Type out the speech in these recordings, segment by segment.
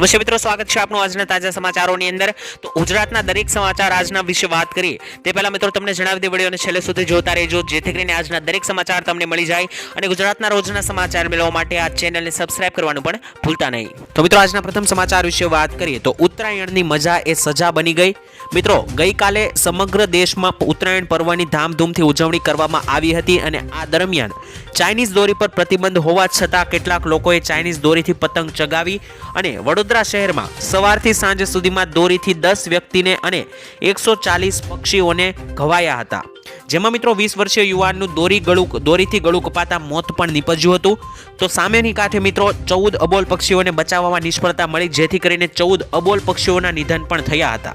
નમસ્તે મિત્રો સ્વાગત છે આપનું આજના તાજા સમાચારોની અંદર. તો ગુજરાતના દરેક સમાચાર આજના વિશે વાત કરીએ. તે પહેલાં મિત્રો તમને જણાવી દે વિડીયોને છેલ્લે સુધી જોતા રહેજો, જેથી કરીને આજના દરેક સમાચાર તમને મળી જાય અને ગુજરાતના રોજના સમાચાર મેળવવા માટે આ ચેનલને સબસ્ક્રાઇબ કરવાનું પણ ભૂલતા નહીં. તો મિત્રો આજના પ્રથમ સમાચાર વિશે વાત કરીએ તો ઉત્તરાયણની મજા એ સજા બની ગઈ. મિત્રો, ગઈકાલે સમગ્ર દેશમાં ઉત્તરાયણ પર્વની ધામધૂમથી ઉજવણી કરવામાં આવી હતી અને આ દરમિયાન ચાઇનીઝ દોરી પર પ્રતિબંધ હોવા છતાં કેટલાક લોકોએ ચાઇનીઝ દોરીથી પતંગ ચગાવી અને વડોદરા શહેરમાં સવારથી સાંજ સુધીમાં દોરીથી દસ વ્યક્તિને અને એકસો ચાલીસ પક્ષીઓને ઘવાયા હતા. જેમાં મિત્રો વીસ વર્ષીય યુવાનનું દોરી ગળું દોરીથી ગળું કપાતા મોત પણ નીપજ્યું હતું. તો સામેની કાંઠે મિત્રો ચૌદ અબોલ પક્ષીઓને બચાવવામાં નિષ્ફળતા મળી, જેથી કરીને ચૌદ અબોલ પક્ષીઓના નિધન પણ થયા હતા.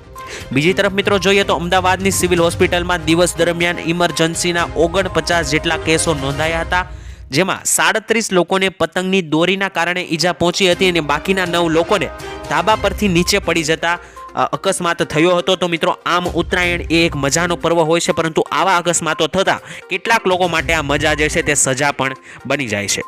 બીજી તરફ મિત્રો જોઈએ તો અમદાવાદની સિવિલ હોસ્પિટલમાં દિવસ દરમિયાન ઇમરજન્સીના ઓગણપચાસ જેટલા કેસો નોંધાયા હતા. જેમાં સાડત્રીસ લોકોને પતંગની દોરીના કારણે ઈજા પહોંચી હતી અને બાકીના નવ લોકોને ધાબા પરથી નીચે પડી જતા અકસ્માત થયો હતો. તો મિત્રો, આમ ઉત્તરાયણ એ એક મજાનો પર્વ હોય છે, પરંતુ આવા અકસ્માતો થતાં કેટલાક લોકો માટે આ મજા જે છે તે સજા પણ બની જાય છે.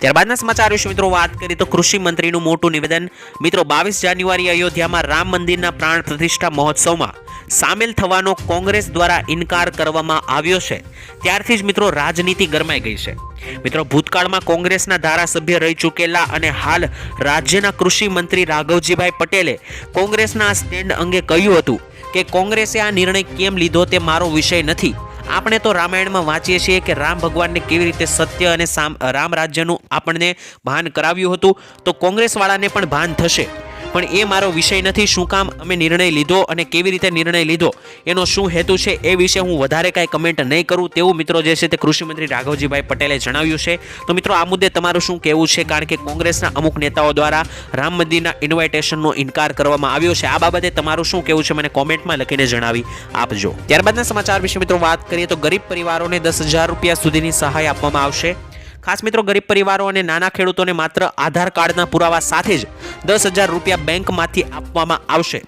ત્યારબાદના સમાચાર વિશે મિત્રો વાત કરીએ તો કૃષિ મંત્રીનું મોટું નિવેદન. મિત્રો, બાવીસ જાન્યુઆરી અયોધ્યામાં રામ મંદિરના પ્રાણ પ્રતિષ્ઠા મહોત્સવમાં સામેલ થવાનો કોંગ્રેસ દ્વારા ઇનકાર કરવામાં આવ્યો છે. ત્યારથી જ મિત્રો રાજનીતિ ગરમાઈ ગઈ છે. મિત્રો, ભૂતકાળમાં કોંગ્રેસના ધારાસભ્ય રહી ચૂકેલા અને હાલ રાજ્યના કૃષિ મંત્રી રાઘવજીભાઈ પટેલે કોંગ્રેસના સ્ટેન્ડ અંગે કહ્યું હતું કે કોંગ્રેસે આ નિર્ણય કેમ લીધો તે મારો વિષય નથી. આપણે તો રામાયણમાં વાંચીએ છીએ કે રામ ભગવાનને કેવી રીતે સત્ય અને રામ રાજ્યનું આપણને ભાન કરાવ્યું હતું. તો કોંગ્રેસવાળાને પણ ભાન થશે. પણ એ મારો વિષય નથી, શું કામ અમે નિર્ણય લીધો અને કેવી રીતે નિર્ણય લીધો, એનો શું હેતુ છે એ વિશે હું વધારે કાંઈ કમેન્ટ નહીં કરું. તેવું મિત્રો જે છે તે કૃષિમંત્રી રાઘવજીભાઈ પટેલે જણાવ્યું છે. તો મિત્રો આ મુદ્દે તમારું શું કહેવું છે? કારણ કે કોંગ્રેસના અમુક નેતાઓ દ્વારા રામ મંદિરના ઇન્વાઇટેશનનો ઇનકાર કરવામાં આવ્યો છે. આ બાબતે તમારું શું કહેવું છે? મને કોમેન્ટમાં લખીને જણાવી આપજો ત્યારબાદના સમાચાર વિશે મિત્રો વાત કરીએ તો ગરીબ પરિવારોને દસ હજાર રૂપિયા સુધીની સહાય આપવામાં આવશે. ખાસ મિત્રો, ગરીબ પરિવારો અને નાના ખેડૂતોને માત્ર આધાર કાર્ડના પુરાવા સાથે જ દસ હજાર રૂપિયા બેંકમાંથી આપવામાં આવશે.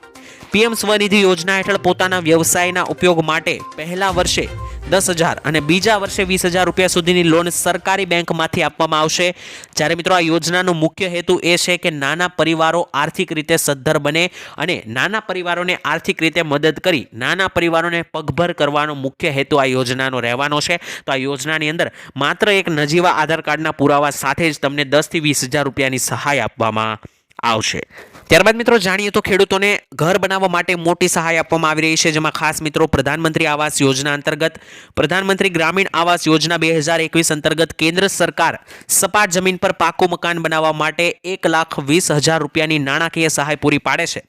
પીએમ સ્વનિધિ યોજના હેઠળ પોતાના વ્યવસાયના ઉપયોગ માટે પહેલા વર્ષે દસ હજાર અને બીજા વર્ષે વીસ હજાર રૂપિયા સુધીની લોન સરકારી બેંકમાંથી આપવામાં આવશે. જ્યારે મિત્રો આ યોજનાનો મુખ્ય હેતુ એ છે કે નાના પરિવારો આર્થિક રીતે સદ્ધર બને અને નાના પરિવારોને આર્થિક રીતે મદદ કરી નાના પરિવારોને પગભર કરવાનો મુખ્ય હેતુ આ યોજનાનો રહેવાનો છે. તો આ યોજનાની અંદર માત્ર એક નજીવા આધાર કાર્ડના પુરાવા સાથે જ તમને દસથી વીસ હજાર રૂપિયાની સહાય આપવામાં આવશે. ત્યારબાદ મિત્રો જાણીએ તો ખેડૂતોને ઘર બનાવવા માટે મોટી સહાય આપવામાં આવી રહી છે, જેમાં ખાસ મિત્રો પ્રધાનમંત્રી આવાસ યોજના અંતર્ગત પ્રધાનમંત્રી ગ્રામીણ આવાસ યોજના બે હજાર એકવીસ અંતર્ગત કેન્દ્ર સરકાર સપાટ જમીન પર પાકું મકાન બનાવવા માટે એક લાખ વીસ હજાર રૂપિયાની નાણાકીય સહાય પૂરી પાડે છે.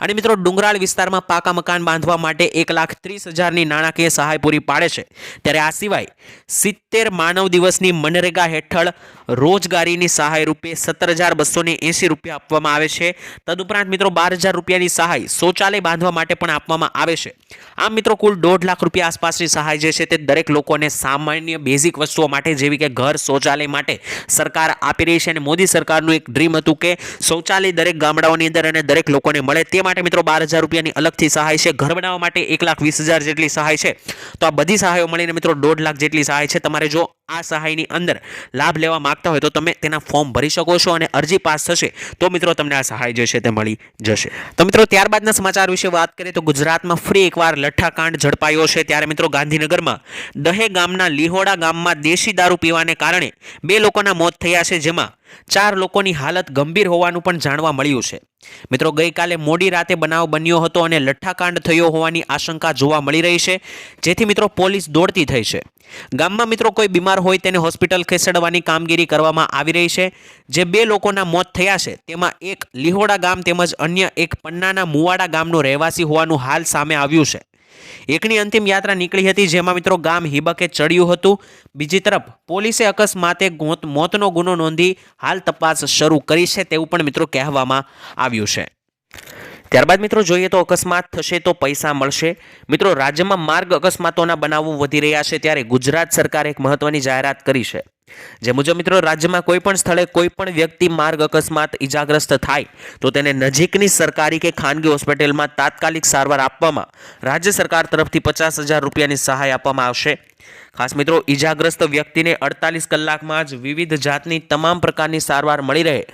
અને મિત્રો, ડુંગરાળ વિસ્તારમાં પાકા મકાન બાંધવા માટે એક લાખ ત્રીસ હજારની નાણાકીય સહાય પૂરી પાડે છે. ત્યારે આ સિવાય સિત્તેર માનવ દિવસની મનરેગા હેઠળ રોજગારીની સહાય રૂપે સત્તર હજાર બસોને એંસી રૂપિયા આપવામાં આવે છે. તદુપરાંત મિત્રો, બાર હજાર રૂપિયાની સહાય શૌચાલય બાંધવા માટે પણ આપવામાં આવે છે. આમ મિત્રો, કુલ દોઢ લાખ રૂપિયા આસપાસની સહાય જે છે તે દરેક લોકોને સામાન્ય બેઝિક વસ્તુઓ માટે જેવી કે ઘર, શૌચાલય માટે સરકાર આપી રહી છે. અને મોદી સરકારનું એક ડ્રીમ હતું કે શૌચાલય દરેક ગામડાઓની અંદર અને દરેક લોકોને મળે તે માટે મિત્રો બાર હજાર રૂપિયાની અલગથી સહાય છે. ઘર બનાવવા માટે એક લાખ વીસ હજાર જેટલી સહાય છે. તો આ બધી સહાયો મળીને મિત્રો દોઢ લાખ જેટલી સહાય છે. તમારે જો આ સહાયની અંદર લાભ લેવા માંગતા હોય તો તમે તેના ફોર્મ ભરી શકો છો અને અરજી પાસ થશે તો મિત્રો તમને આ સહાય જે છે તે મળી જશે. તો મિત્રો ત્યારબાદના સમાચાર વિશે વાત કરીએ તો ગુજરાતમાં ફરી એકવાર લઠ્ઠાકાંડ ઝડપાયો છે. ત્યારે મિત્રો ગાંધીનગરમાં દહે ગામના લીહોડા ગામમાં દેશી દારૂ પીવાને કારણે બે લોકોના મોત થયા છે. જેમાં ચાર લોકોની હાલત ગંભીર હોવાનું પણ જાણવા મળ્યું છે. મિત્રો, ગઈકાલે મોડી રાતે બનાવ બન્યો હતો અને લઠ્ઠાકાંડ થયો હોવાની આશંકા જોવા મળી રહી છે, જેથી મિત્રો પોલીસ દોડતી થઈ છે. ગામમાં મિત્રો કોઈ બીમાર હોય તેને હોસ્પિટલ ખસેડવાની કામગીરી કરવામાં આવી રહી છે. જે બે લોકોના મોત થયા છે, તેમાં એક લીહોડા ગામ તેમજ અન્ય એક પન્નાના મુવાડા ગામનો રહેવાસી હોવાનું હાલ સામે આવ્યું છે. એકની અંતિમ યાત્રા નીકળી હતી, જેમાં મિત્રો ગામ હિબકે ચડ્યું હતું. બીજી તરફ, પોલીસે અકસ્માતે મોતનો ગુનો નોંધી હાલ તપાસ શરૂ કરી છે તેવું પણ મિત્રો કહેવામાં આવ્યું છે. ત્યારબાદ મિત્રો જોઈએ તો અકસ્માત થશે તો પૈસા મળશે. મિત્રો રાજ્યમાં માર્ગ અકસ્માતોના બનાવો વધી રહ્યા છે, ત્યારે ગુજરાત સરકારે એક મહત્વની જાહેરાત કરી છે. જે મુજબ મિત્રો, રાજ્યમાં કોઈ પણ સ્થળે કોઈ પણ વ્યક્તિ માર્ગ અકસ્માત ઈજાગ્રસ્ત થાય, તો તેને નજીકની સરકારી કે ખાનગી હોસ્પિટલમાં તાત્કાલિક સારવાર આપવામાં રાજ્ય સરકાર તરફથી પચાસ હજાર રૂપિયાની સહાય આપવામાં આવશે. ખાસ મિત્રો, ઈજાગ્રસ્ત વ્યક્તિને અડતાલીસ કલાકમાં જ વિવિધ જાતની તમામ પ્રકારની સારવાર મળી રહે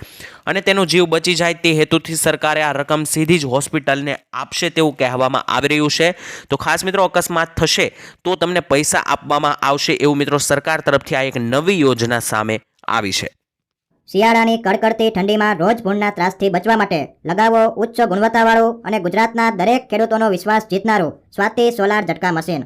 અને તેનો જીવ બચી જાય તે હેતુથી સરકારે આ રકમ સીધી જ હોસ્પિટલને આપશે તેવું કહેવામાં આવી રહ્યું છે. તો ખાસ મિત્રો, અકસ્માત થશે તો તમને પૈસા આપવામાં આવશે એવું મિત્રો સરકાર તરફથી આ એક નવી યોજના સામે આવી છે. શિયાળાની કડકડતી ઠંડીમાં રોજ ભૂણના ત્રાસથી બચવા માટે લગાવો ઉચ્ચ ગુણવત્તાવાળું અને ગુજરાતના દરેક ખેડૂતોનો વિશ્વાસ જીતનારું સ્વાતિ સોલાર ઝટકા મશીન.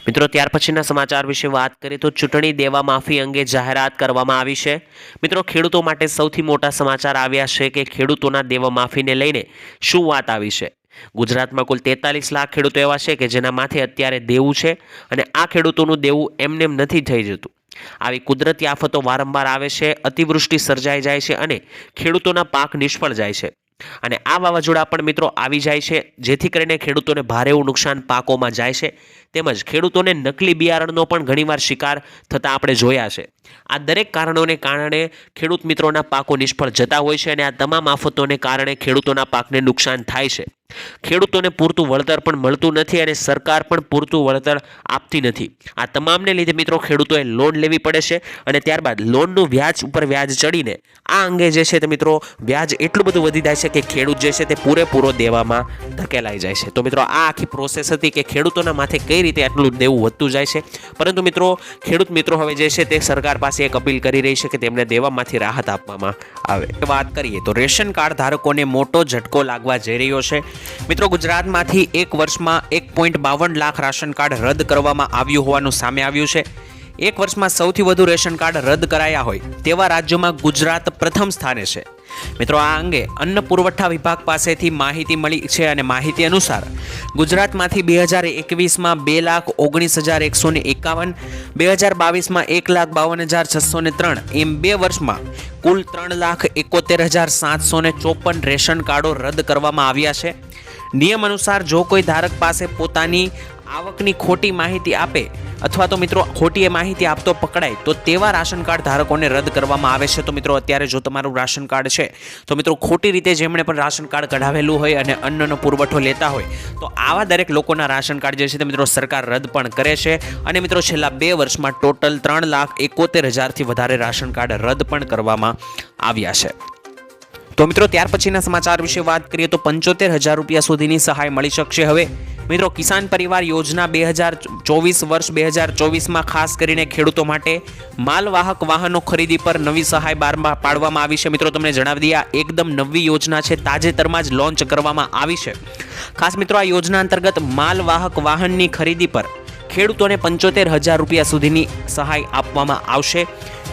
મિત્રો, ત્યાર પછીના સમાચાર વિશે વાત કરીએ તો ચૂંટણી દેવા માફી અંગે જાહેરાત કરવામાં આવી છે. મિત્રો, ખેડૂતો માટે સૌથી મોટા સમાચાર આવ્યા છે કે ખેડૂતોના દેવા માફીને લઈને શું વાત આવી છે? ગુજરાતમાં કુલ તેતાલીસ લાખ ખેડૂતો એવા છે કે જેના માથે અત્યારે દેવું છે અને આ ખેડૂતોનું દેવું એમનેમ નથી થઈ જતું. આવી કુદરતી આફતો વારંવાર આવે છે, અતિવૃષ્ટિ સર્જાઈ જાય છે અને ખેડૂતોના પાક નિષ્ફળ જાય છે. અને આ વાવાઝોડા પણ મિત્રો આવી જાય છે, જેથી કરીને ખેડૂતોને ભારેવું નુકસાન પાકોમાં જાય છે. તેમજ ખેડૂતોને નકલી બિયારણનો પણ ઘણીવાર શિકાર થતા આપણે જોયા છે. આ દરેક કારણોને કારણે ખેડૂત મિત્રોના પાકો નિષ્ફળ જતા હોય છે અને આ તમામ આફતોને કારણે ખેડૂતોના પાકને નુકસાન થાય છે. ખેડૂતોને પૂરતું વળતર પણ મળતું નથી અને સરકાર પણ પૂરતું વળતર આપતી નથી. આ તમામને લીધે મિત્રો ખેડૂતોએ લોન લેવી પડે છે અને ત્યારબાદ લોનનું વ્યાજ ઉપર વ્યાજ ચડીને આ અંગે જે છે તે મિત્રો વ્યાજ એટલું બધું વધી જાય છે કે ખેડૂત જે છે તે પૂરેપૂરો દેવામાં ધકેલાઈ જાય છે. તો મિત્રો આ આખી પ્રોસેસ હતી કે ખેડૂતોના માથે કઈ રીતે આટલું દેવું વધતું જાય છે. પરંતુ મિત્રો, ખેડૂત મિત્રો હવે જે છે તે સરકાર પાસે એક અપીલ કરી રહી છે કે તેમને દેવામાંથી રાહત આપવામાં આવે. વાત કરીએ તો રેશન કાર્ડ ધારકોને મોટો ઝટકો લાગવા જઈ રહ્યો છે. મિત્રો, ગુજરાતમાંથી એક વર્ષમાં એક પોઈન્ટ બાવન લાખ રાશન કાર્ડ રદ કરવામાં આવ્યું હોવાનું સામે આવ્યું છે. એક વર્ષમાં સૌથી વધુ રેશન કાર્ડ રદ કરાયા હોય તેવા રાજ્યોમાં ગુજરાત પ્રથમ સ્થાને છે. મિત્રો, આ અંગે અન્ન પુરવઠા વિભાગ પાસેથી માહિતી મળી છે અને માહિતી અનુસાર ગુજરાતમાંથી બે હજાર એકવીસમાં બે લાખ ઓગણીસ હજાર એકસો ને એકાવન, બે હજાર બાવીસમાં એક લાખ બાવન હજાર છસો ને ત્રણ એમ બે વર્ષમાં કુલ ત્રણ લાખ એકોતેર હજાર સાતસો ને ચોપન રેશન કાર્ડો રદ કરવામાં આવ્યા છે. નિયમ અનુસાર જો કોઈ ધારક પાસે પોતાની આવકની ખોટી માહિતી આપે અથવા તો મિત્રો ખોટી એ માહિતી આપતો પકડાય, તો તેવા રાશન કાર્ડ ધારકોને રદ કરવામાં આવે છે. તો મિત્રો અત્યારે જો તમારું રાશન કાર્ડ છે, તો મિત્રો ખોટી રીતે જેમણે પણ રાશન કાર્ડ કઢાવેલું હોય અને અન્નનો પુરવઠો લેતા હોય, તો આવા દરેક લોકોના રાશન કાર્ડ જે છે તે મિત્રો સરકાર રદ પણ કરે છે. અને મિત્રો છેલ્લા બે વર્ષમાં ટોટલ ત્રણ લાખ એકોતેર હજારથી વધારે રાશન કાર્ડ રદ પણ કરવામાં આવ્યા છે. તો મિત્રો ત્યાર પછીના સમાચાર વિશે વાત કરીએ તો પંચોતેર હજાર રૂપિયા સુધીની સહાય મળી શકશે હવે. મિત્રો, કિસાન પરિવાર યોજના બે હજાર ચોવીસ વર્ષ બે હજાર ચોવીસમાં ખાસ કરીને ખેડૂતો માટે માલવાહક વાહનો ખરીદી પર નવી સહાય બારમાં પાડવામાં આવી છે. મિત્રો, તમને જણાવી દઈએ, આ એકદમ નવી યોજના છે. તાજેતરમાં જ લોન્ચ કરવામાં આવી છે. ખાસ મિત્રો, આ યોજના અંતર્ગત માલવાહક વાહનની ખરીદી પર ખેડૂતોને પંચોતેર હજાર રૂપિયા સુધીની સહાય આપવામાં આવશે.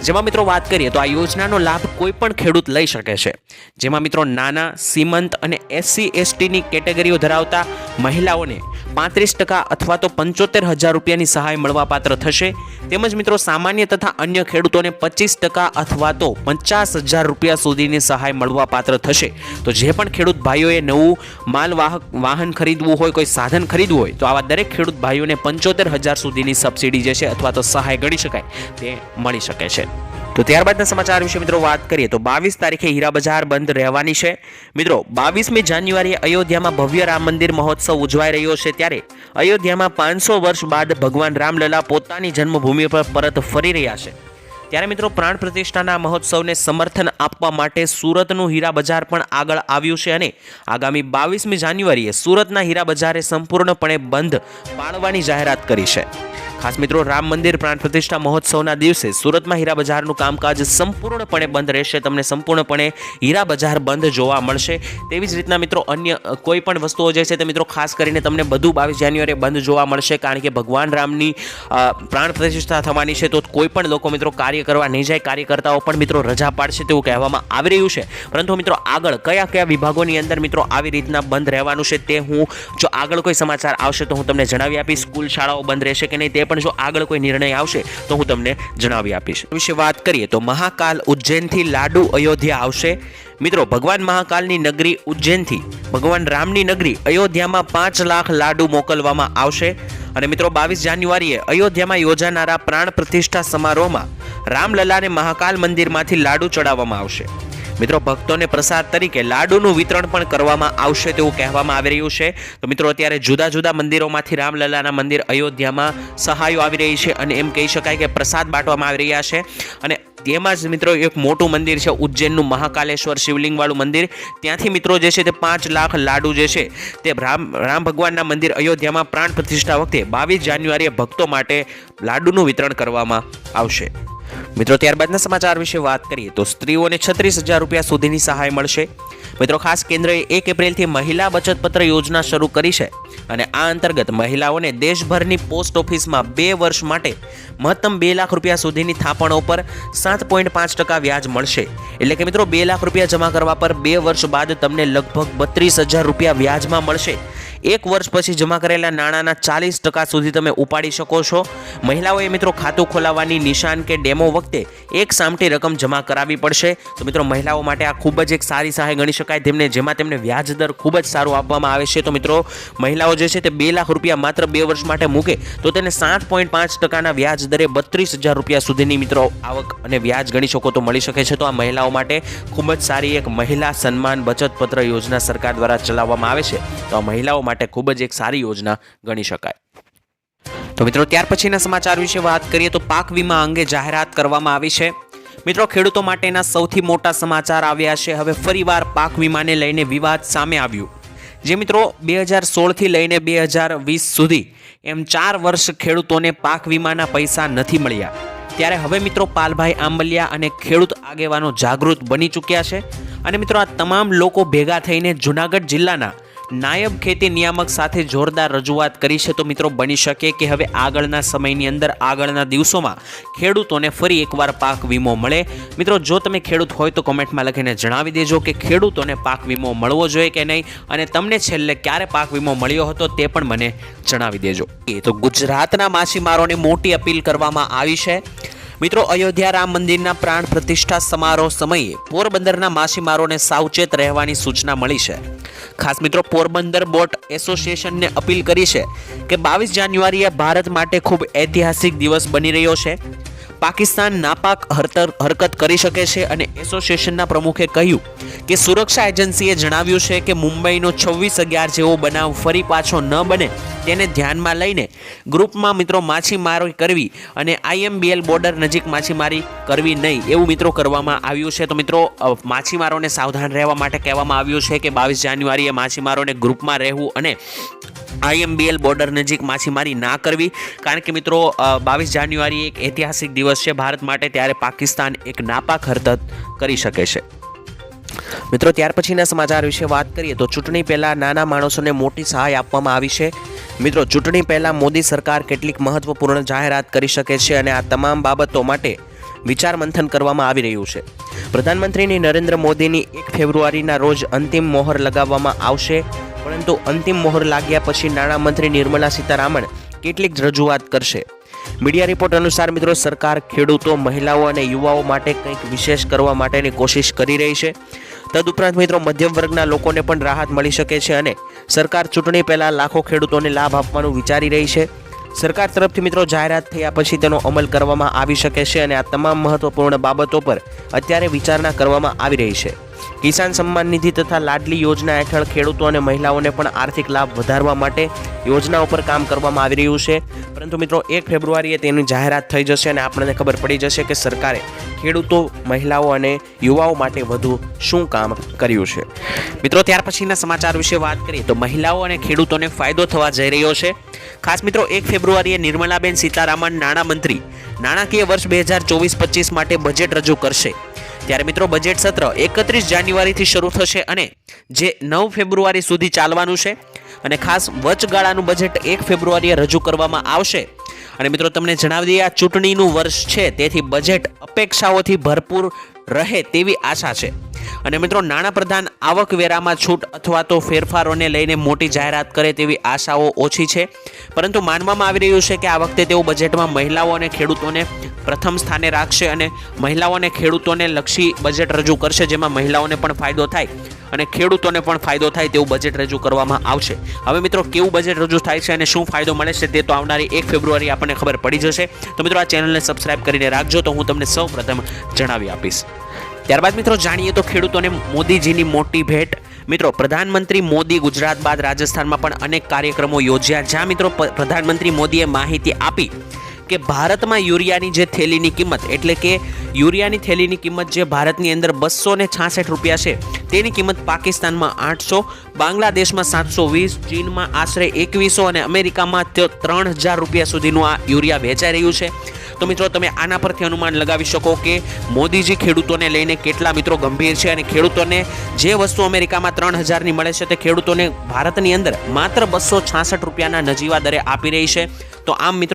જેમાં મિત્રો વાત કરીએ તો આ યોજનાનો લાભ કોઈ પણ ખેડૂત લઈ શકે છે. જેમાં મિત્રો નાના, સીમંત અને એસસી, એસટીની કેટેગરીઓ ધરાવતા મહિલાઓને પાંત્રીસ ટકા અથવા તો પંચોતેર હજાર રૂપિયાની સહાય મળવાપાત્ર થશે. તેમજ મિત્રો સામાન્ય તથા અન્ય ખેડૂતોને પચીસ ટકા અથવા તો પચાસ હજાર રૂપિયા સુધીની સહાય મળવાપાત્ર થશે. તો જે પણ ખેડૂત ભાઈઓએ નવું માલવાહક વાહન ખરીદવું હોય, કોઈ સાધન ખરીદવું હોય, તો આવા દરેક ખેડૂત ભાઈઓને પંચોતેર હજાર સુધીની સબસિડી જે છે અથવા તો સહાય ગણી શકાય. તે મળી શકે છે. તો ત્યારબાદના સમાચાર વિશે મિત્રો વાત કરીએ તો બાવીસ તારીખે હીરા બજાર બંધ રહેવાની છે. મિત્રો, બાવીસમી જાન્યુઆરીએ અયોધ્યામાં ભવ્ય રામ મંદિર મહોત્સવ ઉજવાઈ રહ્યો છે ત્યારે અયોધ્યામાં પાંચસો વર્ષ બાદ ભગવાન રામલલા પોતાની જન્મભૂમિ પર પરત ફરી રહ્યા છે. ત્યારે મિત્રો, પ્રાણ પ્રતિષ્ઠાના મહોત્સવને સમર્થન આપવા માટે સુરતનું હીરા બજાર પણ આગળ આવ્યું છે અને આગામી બાવીસમી જાન્યુઆરીએ સુરતના હીરા બજારે સંપૂર્ણપણે બંધ પાળવાની જાહેરાત કરી છે. ખાસ મિત્રો, રામ મંદિર પ્રાણ પ્રતિષ્ઠા મહોત્સવના દિવસે સુરતમાં હીરા બજારનું કામકાજ સંપૂર્ણપણે બંધ રહેશે. તમને સંપૂર્ણપણે હીરા બજાર બંધ જોવા મળશે. તેવી જ રીતના મિત્રો, અન્ય કોઈ પણ વસ્તુઓ જે છે તે મિત્રો, ખાસ કરીને તમને બધું બાવીસ જાન્યુઆરીએ બંધ જોવા મળશે. કારણ કે ભગવાન રામની પ્રાણ પ્રતિષ્ઠા થવાની છે તો કોઈ પણ લોકો મિત્રો કાર્ય કરવા નહીં જાય. કાર્યકર્તાઓ પણ મિત્રો રજા પાડશે તેવું કહેવામાં આવી રહ્યું છે. પરંતુ મિત્રો, આગળ કયા કયા વિભાગોની અંદર મિત્રો આવી રીતના બંધ રહેવાનું છે તે હું, જો આગળ કોઈ સમાચાર આવશે તો હું તમને જણાવી આપીશ. સ્કૂલ શાળાઓ બંધ રહેશે કે નહીં તે પણ જો આગળ કોઈ નિર્ણય આવશે, તો હું તમને જણાવી આપીશ. વિશે વાત કરીએ તો મહાકાલ ઉજ્જૈનથી લાડુ અયોધ્યા આવશે. મિત્રો, ભગવાન મહાકાલની નગરી ઉજ્જૈનથી, ભગવાન રામની નગરી અયોધ્યામાં પાંચ લાખ લાડુ મોકલવામાં આવશે. અને મિત્રો, બાવીસ જાન્યુઆરીએ અયોધ્યામાં યોજાનારા પ્રાણ પ્રતિષ્ઠા સમારોહમાં રામલલાને મહાકાલ મંદિરમાંથી લાડુ ચડાવવામાં આવશે. મિત્રો, ભક્તોને પ્રસાદ તરીકે લાડુનું વિતરણ પણ કરવામાં આવશે તેવું કહેવામાં આવી રહ્યું છે. તો મિત્રો, અત્યારે જુદા જુદા મંદિરોમાંથી રામલલાના મંદિર અયોધ્યામાં સહાયો આવી રહી છે અને એમ કહી શકાય કે પ્રસાદ બાંટવામાં આવી રહ્યા છે. અને તેમાં જ મિત્રો, એક મોટું મંદિર છે, ઉજ્જૈનનું મહાકાલેશ્વર શિવલિંગવાળું મંદિર. ત્યાંથી મિત્રો જે છે તે પાંચ લાખ લાડુ જે છે તે રામ રામ ભગવાનના મંદિર અયોધ્યામાં પ્રાણ પ્રતિષ્ઠા વખતે બાવીસ જાન્યુઆરીએ ભક્તો માટે લાડુનું વિતરણ કરવામાં આવશે. મિત્રો, ત્યારબાદના સમાચાર વિશે વાત કરીએ તો સ્ત્રીઓને છત્રીસ હજાર રૂપિયા સુધીની સહાય મળશે. મિત્રો, ખાસ કેન્દ્રએ એક એપ્રિલથી મહિલા બચત પત્ર યોજના શરૂ કરી છે અને આ અંતર્ગત મહિલાઓને દેશભરની પોસ્ટ ઓફિસમાં બે વર્ષ માટે મહત્તમ બે લાખ રૂપિયા સુધીની થાપણો પર સાત પોઈન્ટ પાંચ ટકા વ્યાજ મળશે. એટલે કે મિત્રો, બે લાખ રૂપિયા જમા કરવા પર બે વર્ષ બાદ તમને લગભગ બત્રીસ હજાર રૂપિયા વ્યાજમાં મળશે. એક વર્ષ પછી જમા કરેલા નાણાંના ચાલીસ ટકા સુધી તમે ઉપાડી શકો છો. મહિલાઓએ મિત્રો ખાતું ખોલાવવાની નિશાન કે ડેમો વખતે એક સામટી રકમ જમા કરાવવી પડશે. તો મિત્રો મહિલાઓ માટે આ ખૂબ જ એક સારી સહાય ગણી શકાય તેમને, જેમાં તેમને વ્યાજ દર ખૂબ જ સારું આપવામાં આવે છે. તો મિત્રો મહિલાઓ જે છે તે બે લાખ રૂપિયા માત્ર બે વર્ષ માટે મૂકે તો તેને સાત પોઈન્ટ પાંચ ટકાના વ્યાજ દરે બત્રીસ હજાર રૂપિયા સુધીની મિત્રો આવક અને વ્યાજ ગણી શકો તો મળી શકે છે. તો આ મહિલાઓ માટે ખૂબ જ સારી એક મહિલા સન્માન બચત પત્ર યોજના સરકાર દ્વારા ચલાવવામાં આવે છે. તો આ મહિલાઓ માટે ખૂબ જ એક સારી યોજના ગણી શકાય. તો મિત્રો, ત્યાર પછીના સમાચાર વિશે વાત કરીએ તો પાક વીમા અંગે જાહેરાત કરવામાં આવી છે. મિત્રો, ખેડૂતો માટેના સૌથી મોટા સમાચાર આવ્યા છે. હવે ફરીવાર પાક વીમાને લઈને વિવાદ સામે આવ્યું. જે મિત્રો, બે હજાર સોળથી લઈને બે હજાર વીસ સુધી એમ ચાર વર્ષ ખેડૂતોને પાક વીમાના પૈસા નથી મળ્યા. ત્યારે હવે મિત્રો, પાલભાઈ આંબલિયા અને ખેડૂત આગેવાનો જાગૃત બની ચૂક્યા છે. અને મિત્રો, આ તમામ લોકો ભેગા થઈને જુનાગઢ જિલ્લાના નાયબ ખેતી નિયામક સાથે જોરદાર રજૂઆત કરી છે તો મિત્રો બની શકે કે હવે આગળના સમયની અંદર, આગળના દિવસોમાં ખેડૂતોને ફરી એકવાર પાક વીમો મળે. મિત્રો, જો તમે ખેડૂત હોય તો કોમેન્ટમાં લખીને જણાવી દેજો કે ખેડૂતોને પાક વીમો મળવો જોઈએ કે નહીં અને તમને છેલ્લે ક્યારે પાક વીમો મળ્યો હતો તે પણ મને જણાવી દેજો. એ તો ગુજરાતના માછીમારોને મોટી અપીલ કરવામાં આવી છે. મિત્રો, અયોધ્યા રામ મંદિરના પ્રાણ પ્રતિષ્ઠા સમારોહ સમયે પોરબંદરના માછીમારોને સાવચેત રહેવાની સૂચના મળી છે. ખાસ મિત્રો પોરબંદર બોટ એસોસિએશનને અપીલ કરી છે કે બાવીસ જાન્યુઆરીએ ભારત માટે ખૂબ ઐતિહાસિક દિવસ બની રહ્યો છે. પાકિસ્તાન નાપાક હરતર હરકત કરી શકે છે અને એસોસિએશનના પ્રમુખે કહ્યું કે સુરક્ષા એજન્સીએ જણાવ્યું છે કે મુંબઈનો છવ્વીસ અગિયાર જેવો બનાવ ફરી પાછો ન બને તેને ધ્યાનમાં લઈને ગ્રુપમાં મિત્રો માછીમારી કરવી અને આઈએમબીએલ બોર્ડર નજીક માછીમારી કરવી નહીં એવું મિત્રો કરવામાં આવ્યું છે. તો મિત્રો માછીમારોને સાવધાન રહેવા માટે કહેવામાં આવ્યું છે કે બાવીસ જાન્યુઆરીએ માછીમારોને ગ્રુપમાં રહેવું અને આઈએમબીએલ બોર્ડર નજીક માછીમારી ના કરવી. કારણ કે મિત્રો બાવીસ જાન્યુઆરી એક ઐતિહાસિક દિવસ છે. ભારત માટે ત્યારે પાકિસ્તાન એક નાપાક હરકત કરી શકે છે. મિત્રો, ત્યાર પછીના સમાચાર વિશે વાત કરીએ તો ચૂંટણી પહેલાં નાના માણસોને મોટી સહાય આપવામાં આવી છે. મિત્રો, ચૂંટણી પહેલાં મોદી સરકાર કેટલીક મહત્વપૂર્ણ જાહેરાત કરી શકે છે અને આ તમામ બાબતો માટે વિચાર મંથન કરવામાં આવી રહ્યું છે. પ્રધાનમંત્રીની નરેન્દ્ર મોદીની એક ફેબ્રુઆરીના રોજ અંતિમ મોહર લગાવવામાં આવશે. પરંતુ અંતિમ મોહર લાગ્યા પછી નાણામંત્રી નિર્મલા સીતારામન કેટલીક રજૂઆત કરશે. મીડિયા રિપોર્ટ અનુસાર મિત્રો, સરકાર ખેડૂતો, મહિલાઓ અને યુવાઓ માટે કંઈક વિશેષ કરવા માટેની કોશિશ કરી રહી છે. તદુપરાંત મિત્રો, મધ્યમ વર્ગના લોકોને પણ રાહત મળી શકે છે અને સરકાર ચૂંટણી પહેલાં લાખો ખેડૂતોને લાભ આપવાનું વિચારી રહી છે. સરકાર તરફથી મિત્રો, જાહેરાત થયા પછી તેનો અમલ કરવામાં આવી શકે છે અને આ તમામ મહત્વપૂર્ણ બાબતો પર અત્યારે વિચારણા કરવામાં આવી રહી છે. કિસાન સન્માન નિધિ તથા લાડલી યોજના હેઠળ ખેડૂતો અને મહિલાઓને પણ આર્થિક લાભ વધારવા માટે યોજનાઓ પર કામ કરવામાં આવી રહ્યું છે. પરંતુ મિત્રો, એક ફેબ્રુઆરીએ તેની જાહેરાત થઈ જશે અને આપણને ખબર પડી જશે કે સરકારે ખેડૂતો, મહિલાઓ અને યુવાઓ માટે વધુ શું કામ કર્યું છે. મિત્રો, ત્યાર પછીના સમાચાર વિશે વાત કરીએ તો મહિલાઓ અને ખેડૂતોને ફાયદો થવા જઈ રહ્યો છે. ખાસ મિત્રો, એક ફેબ્રુઆરીએ નિર્મલાબેન સીતારામન નાણામંત્રી નાણાકીય વર્ષ બે હજાર ચોવીસ પચીસ માટે બજેટ રજૂ કરશે. ત્યારે મિત્રો બજેટ સત્ર એકત્રીસ જાન્યુઆરીથી શરૂ થશે અને જે નવ ફેબ્રુઆરી સુધી ચાલવાનું છે અને ખાસ વચગાળાનું બજેટ એક ફેબ્રુઆરીએ રજૂ કરવામાં આવશે. અને મિત્રો તમને જણાવી દઈએ, આ ચૂંટણીનું વર્ષ છે, તેથી બજેટ અપેક્ષાઓથી ભરપૂર રહે તેવી આશા છે. અને મિત્રો નાણાપ્રધાન આવકવેરામાં છૂટ અથવા તો ફેરફારોને લઈને મોટી જાહેરાત કરે તેવી આશાઓ ઓછી છે. પરંતુ માનવામાં આવી રહ્યું છે કે આ વખતે તેઓ બજેટમાં મહિલાઓ અને ખેડૂતોને પ્રથમ સ્થાને રાખશે અને મહિલાઓ અને ખેડૂતોને લક્ષી બજેટ રજૂ કરશે, જેમાં મહિલાઓને પણ ફાયદો થાય અને ખેડૂતોને પણ ફાયદો થાય તેવું બજેટ રજૂ કરવામાં આવશે. હવે મિત્રો, કેવું બજેટ રજૂ થાય છે અને શું ફાયદો મળે છે તે તો આવનારી એક ફેબ્રુઆરી આપણને ખબર પડી જશે. તો મિત્રો, આ ચેનલને સબસ્ક્રાઇબ કરીને રાખજો. તો હું તમને સૌ પ્રથમ જણાવી આપીશ. ત્યારબાદ મિત્રો જાણીએ તો ખેડૂતોને મોદીજીની મોટી ભેટ. મિત્રો, પ્રધાનમંત્રી મોદી ગુજરાત બાદ રાજસ્થાનમાં પણ અનેક કાર્યક્રમો યોજ્યા, જ્યાં મિત્રો પ્રધાનમંત્રી મોદીએ માહિતી આપી કે ભારતમાં યુરિયાની જે થેલીની કિંમત, એટલે કે યુરિયાની થેલીની કિંમત જે ભારતની અંદર બસો ને છાસઠ રૂપિયા છે, તેની કિંમત પાકિસ્તાનમાં આઠસો, બાંગ્લાદેશમાં સાતસો વીસ, ચીનમાં આશરે એકવીસો અને અમેરિકામાં ત્રણ હજાર રૂપિયા સુધીનું આ યુરિયા વેચાઈ રહ્યું છે. તો મિત્રો, તમે આના પરથી અનુમાન લગાવી શકો કે મોદીજી ખેડૂતોને લઈને કેટલા મિત્રો ગંભીર છે અને ખેડૂતોને જે વસ્તુ અમેરિકામાં ત્રણ હજારની મળે છે તે ખેડૂતોને ભારતની અંદર માત્ર બસો છાસઠ રૂપિયાના નજીવા દરે આપી રહી છે. તો આમ મિત્રો